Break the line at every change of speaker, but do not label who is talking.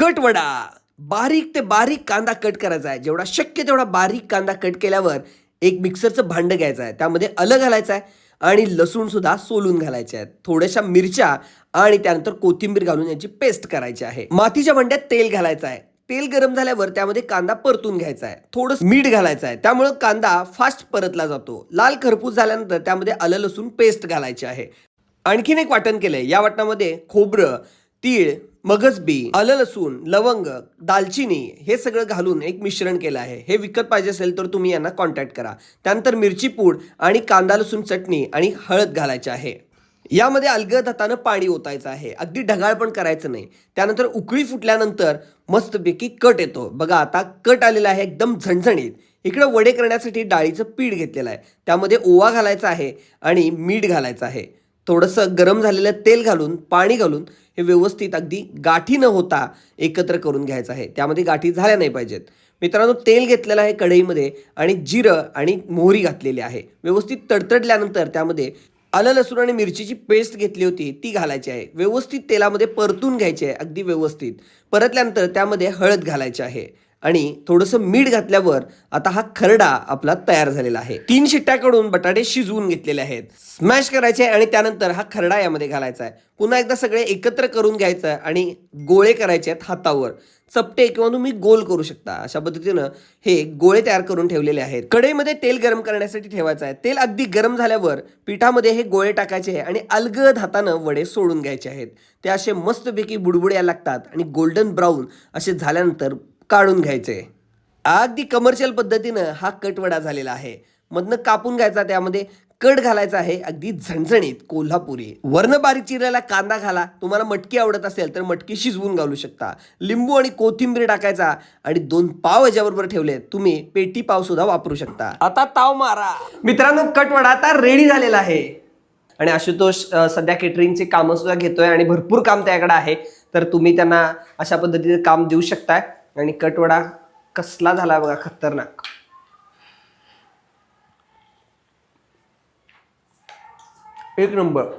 Cut vada. बारीक ते बारीक कांदा कट करायचा आहे. जेवढा शक्य तेवढा बारीक कांदा कट केल्यावर एक मिक्सरचं भांडं घ्यायचं आहे. त्यामध्ये आलं घालायचं आहे आणि लसूणसुद्धा सोलून घालायचे आहेत. थोड्याशा मिरच्या आणि त्यानंतर कोथिंबीर घालून याची पेस्ट करायची आहे. मातीच्या भांड्यात तेल घालायचं आहे. तेल गरम झाल्यावर त्यामध्ये कांदा परतून घ्यायचा आहे. थोडं मीठ घालायचं आहे. त्यामुळे कांदा फास्ट परतला जातो. लाल खरपूस झाल्यानंतर त्यामध्ये आलं लसूण पेस्ट घालायची आहे. आणखीन एक वाटण केलंय. या वाटणामध्ये खोबरं तीळ मगजबी आलं लसूण लवंग दालचिनी हे सगळं घालून एक मिश्रण केलं आहे. हे विकत पाहिजे असेल तर तुम्ही यांना कॉन्टॅक्ट करा. त्यानंतर मिरची पूड आणि कांदा लसूण चटणी आणि हळद घालायची आहे. यामध्ये अलगद हातानं पाणी ओतायचं आहे. अगदी ढगाळ पण करायचं नाही. त्यानंतर उकळी फुटल्यानंतर मस्तपैकी कट येतो. बघा आता कट आलेला आहे एकदम झणझणीत. इकडं वडे करण्यासाठी डाळीचं पीठ घेतलेलं आहे. त्यामध्ये ओवा घालायचा आहे आणि मीठ घालायचं आहे. थोडंसं गरम झालेलं तेल घालून पाणी घालून हे व्यवस्थित अगदी गाठी न होता एकत्र करून घ्यायचं आहे. त्यामध्ये गाठी झाल्या नाही पाहिजेत. मित्रांनो तेल घेतलेलं आहे कढईमध्ये आणि जिरं आणि मोहरी घातलेली आहे. व्यवस्थित तडतडल्यानंतर त्यामध्ये आलं लसूण आणि मिरचीची पेस्ट घेतली होती ती घालायची आहे. व्यवस्थित तेलामध्ये परतून घ्यायची आहे अगदी व्यवस्थित. परतल्यानंतर त्यामध्ये हळद घालायची आहे. आणि थोडंसं मीठ घातल्यावर आता हा खरडा आपला तयार झालेला आहे. तीन शिट्ट्याकडून बटाटे शिजवून घेतलेले आहेत. स्मॅश करायचे आणि त्यानंतर हा खरडा यामध्ये घालायचा आहे. पुन्हा एकदा सगळे एकत्र करून घ्यायचं आहे आणि गोळे करायचे आहेत हातावर. चपटे किंवा तुम्ही गोल करू शकता. अशा पद्धतीनं हे गोळे तयार करून ठेवलेले आहेत. कढईमध्ये तेल गरम करण्यासाठी ठेवायचं आहे. तेल अगदी गरम झाल्यावर पिठामध्ये हे गोळे टाकायचे आहे आणि अलगद हातानं वडे सोडून घ्यायचे आहेत. ते असे मस्तपैकी बुडबुड्या लागतात आणि गोल्डन ब्राऊन असे झाल्यानंतर काढून घ्यायचे. अगदी कमर्शियल पद्धतीनं हा कटवडा झालेला आहे. मधनं कापून घ्यायचा त्यामध्ये कट घालायचा आहे अगदी झणझणीत कोल्हापुरी. वर्णबारीक चिरलेला कांदा घाला. तुम्हाला मटकी आवडत असेल तर मटकी शिजवून घालू शकता. लिंबू आणि कोथिंबीर टाकायचा आणि दोन पाव याच्याबरोबर ठेवले. तुम्ही पेटी पाव सुद्धा वापरू शकता. आता ताव मारा. मित्रांनो कटवडा आता रेडी झालेला आहे. आणि आशुतोष सध्या केटरिंगचे कामं सुद्धा घेतोय आणि भरपूर काम त्याकडे आहे. तर तुम्ही त्यांना अशा पद्धतीने काम देऊ शकताय. आणि कटवडा कसला झाला बघा खतरनाक. एक नंबर.